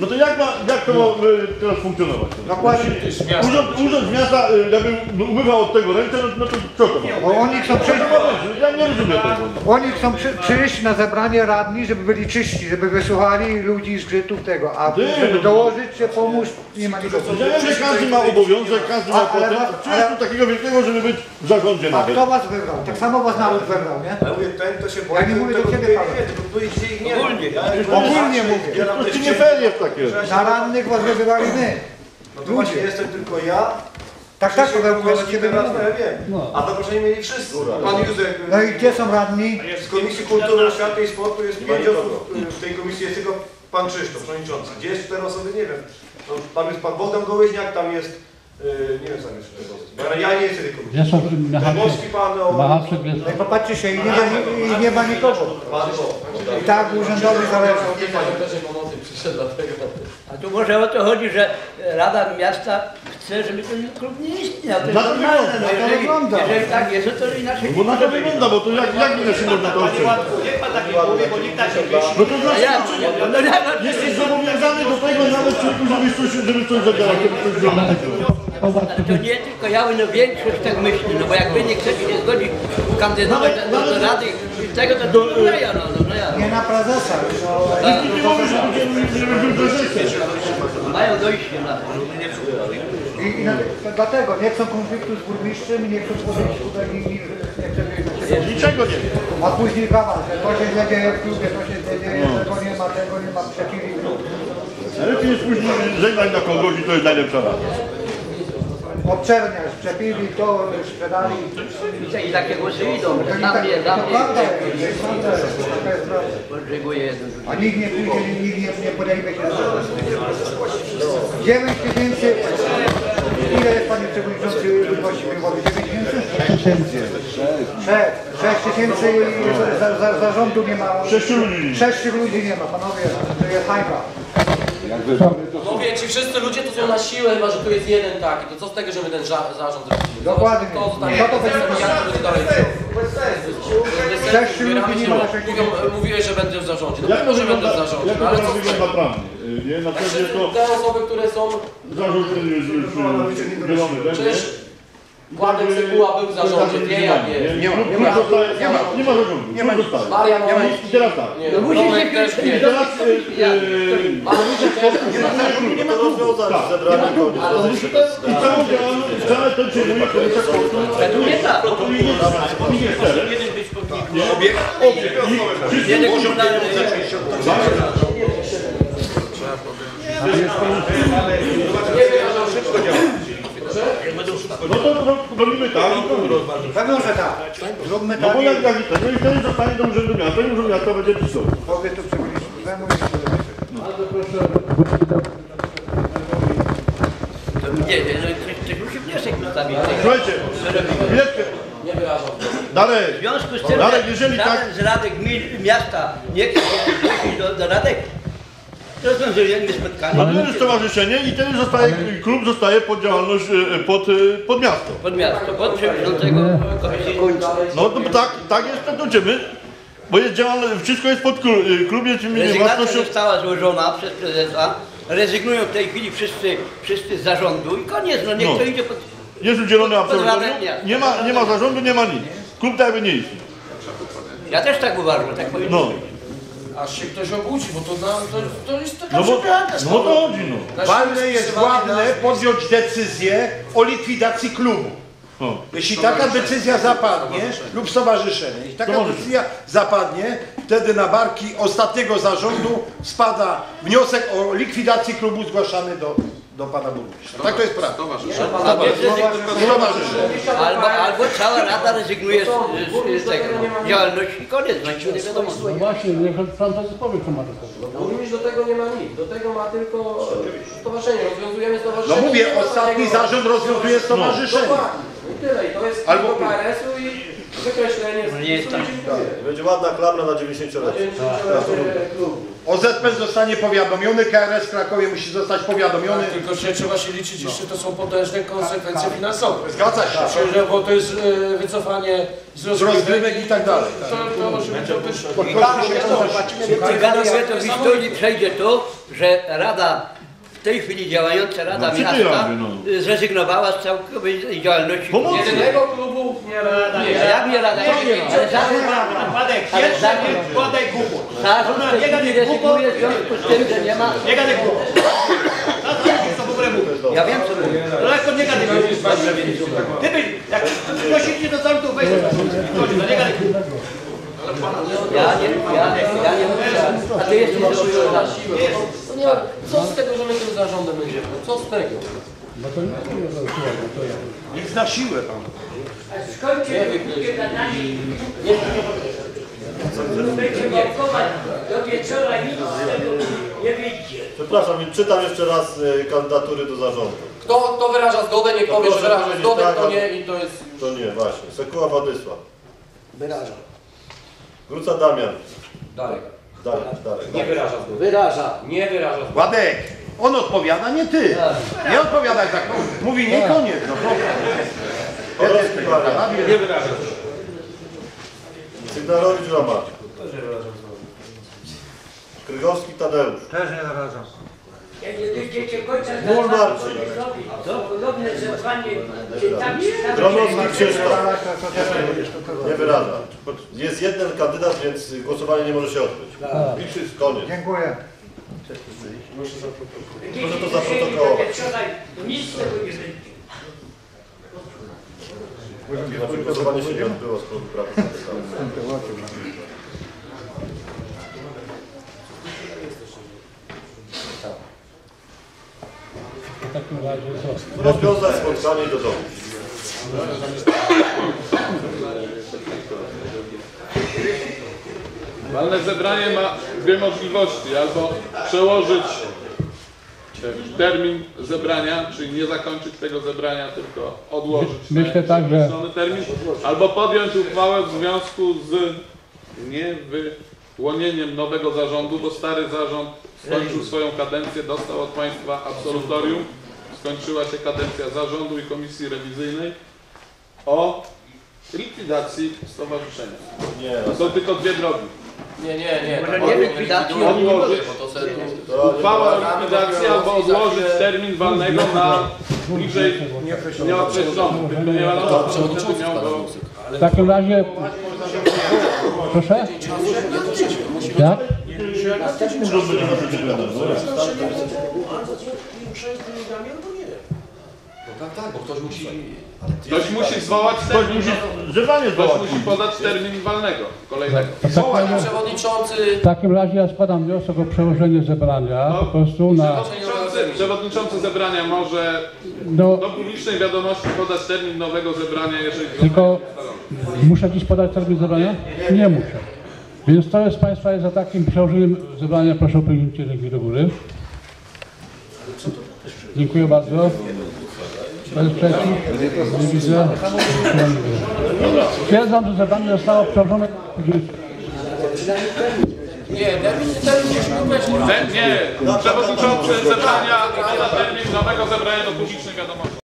No to jak, ma, jak to ma y, teraz funkcjonować? No właśnie, Urząd, urząd miasta y, jakby umywał od tego ręce, no, no to co to ma? bo oni chcą przyjść, być? Ja nie rozumiem tego. oni chcą przy, przyjść na zebranie radni, żeby byli czyści, żeby wysłuchali ludzi zgrzytów tego, a Ty, żeby no. dołożyć się, pomóż, nie ma nikogo. Ja wiem, że każdy ma obowiązek, każdy ma A, ale- potem. Czy jest ale- tu takiego wielkiego, żeby być w zarządzie A nawet? kto was wybrał? Tak samo was naród wybrał, nie? Ja mówię, ten to się Ja nie mówię do ciebie, Paweł. tylko tu idzie ich nie Ogólnie. Ja, Ogólnie mówię. To ci nie fair jest takie. Na rannych was wybywali my. No to właśnie jestem tylko ja. Tak, tak, to mówię do Kowalski, ciebie. ja wiem. A zaproszenie mieli wszyscy. Pan Józef. No i gdzie są radni? Z Komisji Kultury, Oświaty i Sportu jest pięć osób. W tej komisji jest tylko pan Krzysztof, przewodniczący. Gdzie jest cztery osoby, nie wiem. No, Tam jest pan Bogdan Gołyźniak, tam jest, nie wiem, tam jest. Bo Ja nie jestem komisji. Wiesz, Dębowski pan, o, Machaczek jest... No i popatrzcie się, i nie ma, i nie ma nikogo. pan o. I tak urzędowy zależy. A tu może o to chodzi, że Rada Miasta chce, żeby ten klub nie istniał. To jest Na to normalne. wygląda, No jeżeli, wygląda. jeżeli tak jest, to inaczej Bo na to wygląda, bo to jak, jak inaczej można to ocenić? Niech pan tak nie powie, bo nikt tak nie myśli. No to znaczy, no, no, jesteś zobowiązany do tego nawet człowieku, żebyś coś, żeby coś zadziałać, żeby coś zrobić. To nie tylko ja, no większość tak myśli, no bo jak wy nie chcecie się zgodzić kandydować do, do, do Rady i tego, to do, no ja, no, no, no ja. Nie na prezesa, no, Nikt nie żeby był prezesem. Mają dojście na to. I, i na, to dlatego nie chcą konfliktu z burmistrzem, nie chcą podejść tutaj i nie chcą. Niczego nie. A później kawa, że to się źle dzieje w klubie, to się dzieje, tego nie ma, tego nie ma, przeciwnik. Lepiej jest później żegnać na kogoś i to jest najlepsza rada. Obczerniasz, przepili to, sprzedali. I takie głosy idą, na mnie, na mnie. Podżeguje jeden. A nikt nie pójdzie, nikt nie, nie podejmie się do tego. 9 tysięcy. Ile jest panie przewodniczący ludności wyboru? 9 tysięcy? 6 tysięcy za, za, zarządu nie ma. Sześciu ludzi. 6 ludzi nie ma, panowie, to jest hańba. Mówię, ci wszyscy ludzie to są na siłę, chyba że tu jest jeden taki. To co z tego, że my ten ża- zarząd robimy? Dokładnie. To, to, Co to będzie? Jak to będzie dalej? Bez Sześciu ludzi nie ma, mówią, sześciu mówią, mówiłeś, że będę w zarządzie. No Jak to pewno, że będę wygląda, w zarządzie. jak to No ale co wygląda prawnie? Y, Nie, na pewno Znaczy, to te osoby, które są... zarząd y, już, już y, zielony będzie. Przecież Władek Cegula był w zarządzie, nie ja nie. Nie ma, nie ma, nie ma, nie ma zarządu. Nie ma zostaje. Marian Nie ma Olejski. I teraz tak. Nie, No się też nie. I teraz y, y, Mariuszek też nie. nie ma rozwiązać zebrania I całą działalność, całe to przyjmuje komisja sportu. Według mnie tak. To nie jest, to nie jest teren. Nie, obiekt. Obiekt. I komunalny. No to ro- robimy tak. i robimy. Pewno, że tak. Zróbmy No tak. bo jak, jak to, no i wtedy zostanie do urzędu miasta i urząd miasta będzie pisał. Powie tu przewodniczącemu Nie, nie, no, ktoś- ktoś musi wniosek postawić. Słuchajcie, chwileczkę. Nie wyrażam. Darek, W związku z tym, Darek, że jeżeli żaden tak, z radek mi- miasta nie chce się zgłosić do, do radek, rozwiązujemy spotkanie mamy już stowarzyszenie i wtedy zostaje, klub zostaje pod działalność, e, pod, e, pod miasto. pod miasto, pod przewodniczącego komisji. No to tak, tak jest, to dojdziemy. Bo jest działalność, wszystko jest pod klub, e, klub jest została złożona przez prezesa. Rezygnują w tej chwili wszyscy, wszyscy z zarządu i koniec, no niech No. to idzie pod... Jest udzielony absolutorium, nie ma, nie ma zarządu, nie ma nic. Klub tak jakby nie istnieje. Ja też tak uważam, tak powinno No. Aż się ktoś obudzi, bo to, na, to, to jest taka no bo, no to chodzi no. Ważne jest władne podjąć decyzję o likwidacji klubu. O. Jeśli taka decyzja zapadnie, lub stowarzyszenie, jeśli taka Stowarzyszenie. decyzja zapadnie, wtedy na barki ostatniego zarządu spada wniosek o likwidacji klubu zgłaszany do, do pana burmistrza. Tak to jest prawda. Albo, Stowarzyszenie. albo, albo cała rada rezygnuje z, z, z tego działalności i koniec, no nie wiadomo. No właśnie, niech pan to powie, co ma do tego. Burmistrz do tego nie ma nic, do tego ma tylko e, stowarzyszenie, rozwiązujemy No stowarzyszenie. mówię, nie ma ostatni zarząd rozwiązuje stowarzyszenie. Dokładnie, i tyle, i to jest Albo- Albo KRS-u i wykreślenie z Nie jest tak. Będzie ładna klamra na 90-lecie. OZP zostanie powiadomiony, KRS w Krakowie musi zostać powiadomiony. Tylko się trzeba się liczyć, jeszcze to są potężne konsekwencje finansowe. Zgadza się. Czyli, Bo to jest e, wycofanie z rozgrywek. i tak dalej. To, to może być to też... Ciekawe, że to w historii przejdzie to, że Rada, w tej chwili działająca Rada No, Miasta no? zrezygnowała z całkowitej działalności. Pomocy. Jedynego klubu nie rada. A Jak nie Rada? Ale zarząd, Władek, Ale jeszcze tak- nie wkładaj głupot. zarząd w tej chwili rezygnuje w związku z tym, że nie ma... Nie gadaj głupot. Co w ogóle mówię? Ja wiem co mówię. No lekko nie gadaj głupot. Gdyby, jak prosicie do zarządu, weź no nie gadaj głupot. Ja nie, ja, ja nie mówię, a ty jesteś zrobiony na siłę. No nie, co z tego, że my tym zarządem będziemy? Co z tego? No to nie jest to, to ja. Nic na siłę tam. Skończcie krótkie gadanie. Będzie wałkować do wieczora nic z tego nie wyjdzie. Przepraszam, czytam jeszcze raz e, kandydatury do zarządu. Kto, kto wyraża zgodę, niech To powie, że proszę wyraża powiedzieć zgodę, tak, kto a- nie i to jest... To nie, właśnie. Sekuła Władysław. Wyraża. Gruca Damian. Darek. Darek, Darek. Nie wyraża zgody. Wyraża. Nie wyraża zgody. Władek, on odpowiada, nie ty. Nie odpowiadaj tak. Mówi nie koniec. No, Orowski Marian. nie wyraża. Sygnarowicz Roman. Krygowski Tadeusz. Też nie narażam. Jak nie dojdziecie końca Mól Marcin. to podobne czy tam, tam... Gromowski Krzysztof. Tak, tak, Nie wyraża. Jest jeden kandydat, więc głosowanie nie może się odbyć. Koniec. Dziękuję. Proszę to zaprotokołować. Nic z tego nie będzie. Głosowanie się nie odbyło z powodu pracy kandydatów. W takim razie co? Rozwiązać spotkanie do domu. Walne zebranie ma dwie możliwości. Albo przełożyć e, termin zebrania, czyli nie zakończyć tego zebrania, tylko odłożyć Myślę tak, że- termin, albo podjąć uchwałę w związku z niewyłonieniem nowego zarządu, bo stary zarząd skończył swoją kadencję, dostał od Państwa absolutorium, skończyła się kadencja zarządu i komisji rewizyjnej o likwidacji stowarzyszenia. Nie, To są tylko dwie drogi. Nie, nie, nie. Może tak nie likwidacji, tu... to Uchwała o likwidacji albo odłożyć termin walnego na bliżej nieokreślony. Nie do... W takim razie... Proszę? Jak? Tak, tak, bo ktoś musi... Ktoś musi zwołać termin, Zebranie ktoś zwołać. musi podać termin walnego kolejnego. W takim Panie razie, Przewodniczący... w takim razie ja składam wniosek o przełożenie zebrania po prostu na... Przewodniczący, przewodniczący zebrania może No, do publicznej wiadomości podać termin nowego zebrania, jeżeli... tylko muszę dziś podać termin zebrania? Nie muszę. Więc kto z Państwa jest za takim przełożeniem zebrania, proszę o podniesienie ręki do góry. Dziękuję bardzo. Bez przeciw? Nie widzę. Stwierdzam, że zebranie zostało przełożone. Nie, Nie, przewodniczący zebrania nowego zebrania do publicznej wiadomości.